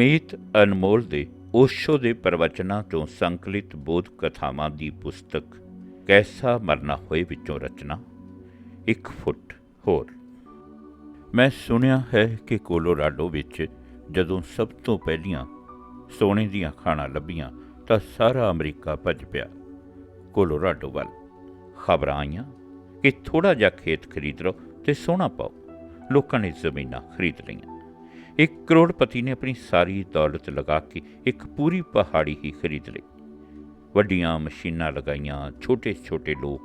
ਅਮੀਤ ਅਨਮੋਲ ਦੇ ਓਸ਼ੋ ਦੇ ਪ੍ਰਵਚਨਾਂ ਤੋਂ ਸੰਕਲਿਤ ਬੋਧ ਕਥਾਵਾਂ ਦੀ ਪੁਸਤਕ ਕੈਸਾ ਮਰਨਾ ਹੋਏ ਵਿੱਚੋਂ ਰਚਨਾ। 1 ਫੁੱਟ ਹੋਰ। ਮੈਂ ਸੁਣਿਆ ਹੈ ਕਿ ਕੋਲੋਰਾਡੋ ਵਿੱਚ ਜਦੋਂ ਸਭ ਤੋਂ ਪਹਿਲੀਆਂ ਸੋਨੇ ਦੀਆਂ ਖਾਣਾਂ ਲੱਭੀਆਂ ਤਾਂ ਸਾਰਾ ਅਮਰੀਕਾ ਭੱਜ ਪਿਆ। ਕੋਲੋਰਾਡੋ ਵੱਲ ਖਬਰਾਂ ਆਈਆਂ ਕਿ ਥੋੜਾ ਜਿਹਾ ਖੇਤ ਖਰੀਦ ਲਓ ਤੇ ਸੋਨਾ ਪਾਓ। ਲੋਕਾਂ ਨੇ ਜ਼ਮੀਨਾਂ ਖਰੀਦ ਲਈਆਂ। ਇੱਕ ਕਰੋੜਪਤੀ ਨੇ ਆਪਣੀ ਸਾਰੀ ਦੌਲਤ ਲਗਾ ਕੇ ਇੱਕ ਪੂਰੀ ਪਹਾੜੀ ਹੀ ਖਰੀਦ ਲਈ। ਵੱਡੀਆਂ ਮਸ਼ੀਨਾਂ ਲਗਾਈਆਂ, ਛੋਟੇ-ਛੋਟੇ ਲੋਕ,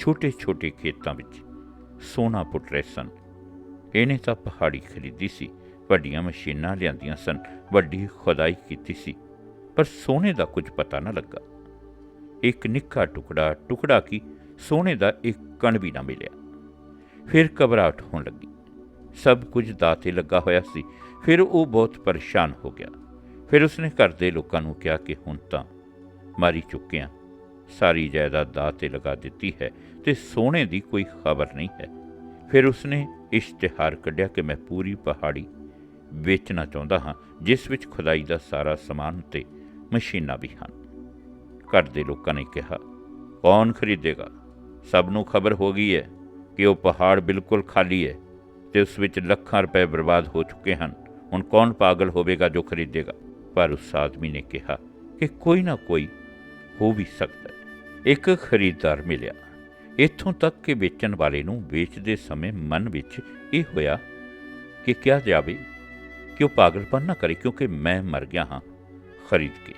ਛੋਟੇ-ਛੋਟੇ ਖੇਤਾਂ ਵਿੱਚ ਸੋਨਾ ਪੁੱਟ ਰਹੇ ਸਨ। ਇਹਨੇ ਤਾਂ ਪਹਾੜੀ ਖਰੀਦੀ ਸੀ, ਵੱਡੀਆਂ ਮਸ਼ੀਨਾਂ ਲਿਆਂਦੀਆਂ ਸਨ, ਵੱਡੀ ਖੁਦਾਈ ਕੀਤੀ ਸੀ, ਪਰ ਸੋਨੇ ਦਾ ਕੁਝ ਪਤਾ ਨਾ ਲੱਗਾ। ਇੱਕ ਨਿੱਕਾ ਟੁਕੜਾ ਟੁਕੜਾ ਕੀ ਸੋਨੇ ਦਾ ਇੱਕ ਕਣ ਵੀ ਨਾ ਮਿਲਿਆ। ਫਿਰ ਘਬਰਾਹਟ ਹੋਣ ਲੱਗੀ। ਸਭ ਕੁਝ ਦਾਤੇ ਲੱਗਾ ਹੋਇਆ ਸੀ। ਫਿਰ ਉਹ ਬਹੁਤ ਪਰੇਸ਼ਾਨ ਹੋ ਗਿਆ। ਫਿਰ ਉਸਨੇ ਘਰ ਦੇ ਲੋਕਾਂ ਨੂੰ ਕਿਹਾ ਕਿ ਹੁਣ ਤਾਂ ਮਾਰੀ ਚੁੱਕਿਆ। ਹਾਂ ਸਾਰੀ ਜਾਇਦਾਦ ਦਾਤੇ ਲਗਾ ਦਿੱਤੀ ਹੈ ਤੇ ਸੋਨੇ ਦੀ ਕੋਈ ਖਬਰ ਨਹੀਂ ਹੈ। ਫਿਰ ਉਸਨੇ ਇਸ਼ਤਿਹਾਰ ਕੱਢਿਆ ਕਿ ਮੈਂ ਪੂਰੀ ਪਹਾੜੀ ਵੇਚਣਾ ਚਾਹੁੰਦਾ ਹਾਂ, ਜਿਸ ਵਿੱਚ ਖੁਦਾਈ ਦਾ ਸਾਰਾ ਸਮਾਨ ਤੇ ਮਸ਼ੀਨਾਂ ਵੀ ਹਨ। ਘਰ ਦੇ ਲੋਕਾਂ ਨੇ ਕਿਹਾ, ਕੌਣ ਖਰੀਦੇਗਾ? ਸਭ ਨੂੰ ਖਬਰ ਹੋ ਗਈ ਹੈ ਕਿ ਉਹ ਪਹਾੜ ਬਿਲਕੁਲ ਖਾਲੀ ਹੈ। ਤੇ ਉਸ ਵਿੱਚ ਲੱਖਾਂ ਰੁਪਏ ਬਰਬਾਦ ਹੋ ਚੁੱਕੇ ਹਨ। ਹੁਣ ਕੌਣ ਪਾਗਲ ਹੋਵੇਗਾ ਜੋ ਖਰੀਦੇਗਾ? ਪਰ ਉਸ ਆਦਮੀ ਨੇ ਕਿਹਾ ਕਿ ਕੋਈ ਨਾ ਕੋਈ ਹੋ ਵੀ ਸਕਦਾ ਇੱਕ ਖਰੀਦਦਾਰ ਮਿਲਿਆ। ਇੱਥੋਂ ਤੱਕ ਕਿ ਵੇਚਣ ਵਾਲੇ ਨੂੰ ਵੇਚਦੇ ਸਮੇਂ ਮਨ ਵਿੱਚ ਇਹ ਹੋਇਆ ਕਿ ਕਿਹਾ ਜਾਵੇ ਕਿ ਉਹ ਪਾਗਲਪਨ ਨਾ ਕਰੇ ਕਿਉਂਕਿ ਮੈਂ ਮਰ ਗਿਆ ਹਾਂ ਖਰੀਦ ਕੇ।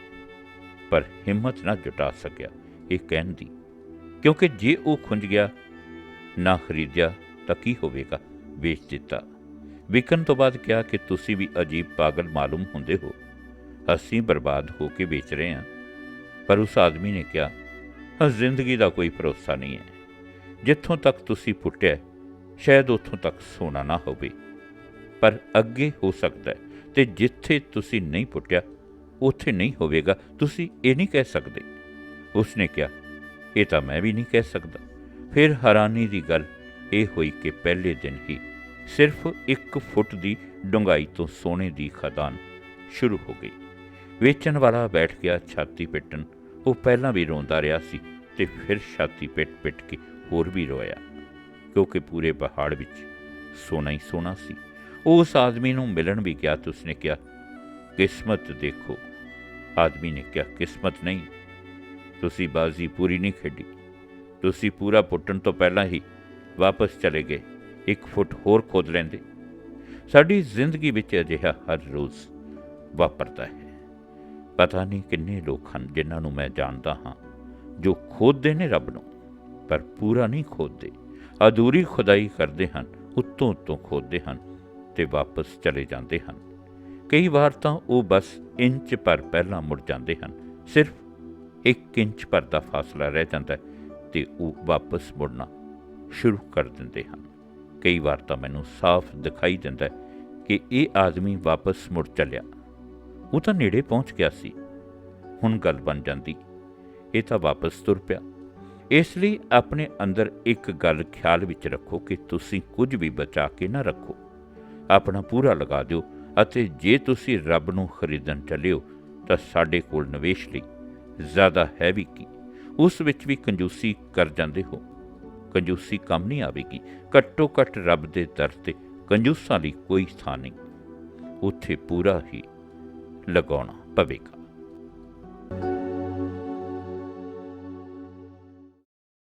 ਪਰ ਹਿੰਮਤ ਨਾ ਜੁਟਾ ਸਕਿਆ ਇਹ ਕਹਿਣ ਦੀ। ਕਿਉਂਕਿ ਜੇ ਉਹ ਖੁੰਝ ਗਿਆ, ਨਾ ਖਰੀਦਿਆ ਤਾਂ ਕੀ ਹੋਵੇਗਾ? ਵੇਚ ਦਿੱਤਾ ਵਿਕਣ ਤੋਂ ਬਾਅਦ ਕਿਹਾ ਕਿ ਤੁਸੀਂ ਵੀ ਅਜੀਬ ਪਾਗਲ ਮਾਲੂਮ ਹੁੰਦੇ ਹੋ। ਅਸੀਂ ਬਰਬਾਦ ਹੋ ਕੇ ਵੇਚ ਰਹੇ ਹਾਂ। ਪਰ ਉਸ ਆਦਮੀ ਨੇ ਕਿਹਾ "ਹਾਂ, ਜ਼ਿੰਦਗੀ ਦਾ ਕੋਈ ਭਰੋਸਾ ਨਹੀਂ ਹੈ। ਜਿੱਥੋਂ ਤੱਕ ਤੁਸੀਂ ਪੁੱਟਿਆ ਸ਼ਾਇਦ ਉੱਥੋਂ ਤੱਕ ਸੋਨਾ ਨਾ ਹੋਵੇ। ਪਰ ਅੱਗੇ ਹੋ ਸਕਦਾ ਹੈ ਤੇ ਜਿੱਥੇ ਤੁਸੀਂ ਨਹੀਂ ਪੁੱਟਿਆ ਉੱਥੇ ਨਹੀਂ ਹੋਵੇਗਾ। ਤੁਸੀਂ ਇਹ ਨਹੀਂ ਕਹਿ ਸਕਦੇ। ਉਸਨੇ ਕਿਹਾ ਇਹ ਤਾਂ ਮੈਂ ਵੀ ਨਹੀਂ ਕਹਿ ਸਕਦਾ। ਫਿਰ ਹੈਰਾਨੀ ਦੀ ਗੱਲ ਇਹ ਹੋਈ ਕਿ ਪਹਿਲੇ ਦਿਨ ਹੀ ਸਿਰਫ 1 ਫੁੱਟ ਦੀ ਡੂੰਘਾਈ ਤੋਂ ਸੋਨੇ ਦੀ ਖਦਾਨ ਸ਼ੁਰੂ ਹੋ ਗਈ। ਵੇਚਣ ਵਾਲਾ ਬੈਠ ਗਿਆ, ਛਾਤੀ ਪਿੱਟਣ। ਉਹ ਪਹਿਲਾਂ ਵੀ ਰੋਂਦਾ ਰਿਹਾ ਸੀ ਤੇ ਫਿਰ ਛਾਤੀ ਪਿੱਟ-ਪਿੱਟ ਕੇ ਹੋਰ ਵੀ ਰੋਇਆ, ਕਿਉਂਕਿ ਪੂਰੇ ਪਹਾੜ ਵਿੱਚ ਸੋਨਾ ਹੀ ਸੋਨਾ ਸੀ। ਉਹ ਉਸ ਆਦਮੀ ਨੂੰ ਮਿਲਣ ਵੀ ਗਿਆ ਤੇ ਉਸਨੇ ਕਿਹਾ, ਕਿਸਮਤ ਦੇਖੋ। ਆਦਮੀ ਨੇ ਕਿਹਾ, ਕਿਸਮਤ ਨਹੀਂ। ਤੁਸੀਂ ਬਾਜ਼ੀ ਪੂਰੀ ਨਹੀਂ ਖੇਡੀ। ਤੁਸੀਂ ਪੂਰਾ ਪੁੱਟਣ ਤੋਂ ਪਹਿਲਾਂ ਹੀ ਵਾਪਸ ਚਲੇ ਗਏ। ਇੱਕ ਫੁੱਟ ਹੋਰ ਖੋਦ ਲੈਂਦੇ। ਸਾਡੀ ਜ਼ਿੰਦਗੀ ਵਿੱਚ ਅਜਿਹਾ ਹਰ ਰੋਜ਼ ਵਾਪਰਦਾ ਹੈ। ਪਤਾ ਨਹੀਂ ਕਿੰਨੇ ਲੋਕ ਹਨ ਜਿਨ੍ਹਾਂ ਨੂੰ ਮੈਂ ਜਾਣਦਾ ਹਾਂ ਜੋ ਖੋਦਦੇ ਨੇ ਰੱਬ ਨੂੰ, ਪਰ ਪੂਰਾ ਨਹੀਂ ਖੋਦਦੇ। ਅਧੂਰੀ ਖੁਦਾਈ ਕਰਦੇ ਹਨ, ਉੱਤੋਂ ਉੱਤੋਂ ਖੋਦਦੇ ਹਨ ਤੇ ਵਾਪਸ ਚਲੇ ਜਾਂਦੇ ਹਨ। ਕਈ ਵਾਰ ਤਾਂ ਉਹ ਬਸ ਇੰਚ ਪਰ ਪਹਿਲਾਂ ਮੁੜ ਜਾਂਦੇ ਹਨ, ਸਿਰਫ 1 ਇੰਚ ਪਰ ਦਾ ਫਾਸਲਾ ਰਹਿ ਜਾਂਦਾ ਹੈ ਤੇ ਉਹ ਵਾਪਸ ਮੁੜਨਾ ਸ਼ੁਰੂ ਕਰ ਦਿੰਦੇ ਹਨ। ਕਈ ਵਾਰ ਤਾਂ ਮੈਨੂੰ ਸਾਫ਼ ਦਿਖਾਈ ਦਿੰਦਾ ਕਿ ਇਹ ਆਦਮੀ ਵਾਪਸ ਮੁੜ ਚੱਲਿਆ। ਉਹ ਤਾਂ ਨੇੜੇ ਪਹੁੰਚ ਗਿਆ ਸੀ। ਹੁਣ ਗੱਲ ਬਣ ਜਾਂਦੀ। ਇਹ ਤਾਂ ਵਾਪਸ ਤੁਰ ਪਿਆ। ਇਸ ਲਈ ਆਪਣੇ ਅੰਦਰ ਇੱਕ ਗੱਲ ਖਿਆਲ ਵਿੱਚ ਰੱਖੋ ਕਿ ਤੁਸੀਂ ਕੁਝ ਵੀ ਬਚਾ ਕੇ ਨਾ ਰੱਖੋ। ਆਪਣਾ ਪੂਰਾ ਲਗਾ ਦਿਓ ਅਤੇ ਜੇ ਤੁਸੀਂ ਰੱਬ ਨੂੰ ਖਰੀਦਣ ਚੱਲਿਓ ਤਾਂ ਸਾਡੇ ਕੋਲ ਨਿਵੇਸ਼ ਲਈ ਜ਼ਿਆਦਾ ਹੈ ਵੀ ਕੀ। ਉਸ ਵਿੱਚ ਵੀ ਕੰਜੂਸੀ ਕਰ ਜਾਂਦੇ ਹੋ। ਕੰਜੂਸੀ ਕੰਮ ਨਹੀਂ ਆਵੇਗੀ। ਘੱਟੋ ਘੱਟ ਰੱਬ ਦੇ ਦਰ ਤੇ ਕੰਜੂਸਾਂ ਲਈ ਕੋਈ ਥਾਂ ਨਹੀਂ। ਉੱਥੇ ਪੂਰਾ ਹੀ ਲਗਾਉਣਾ ਪਵੇਗਾ।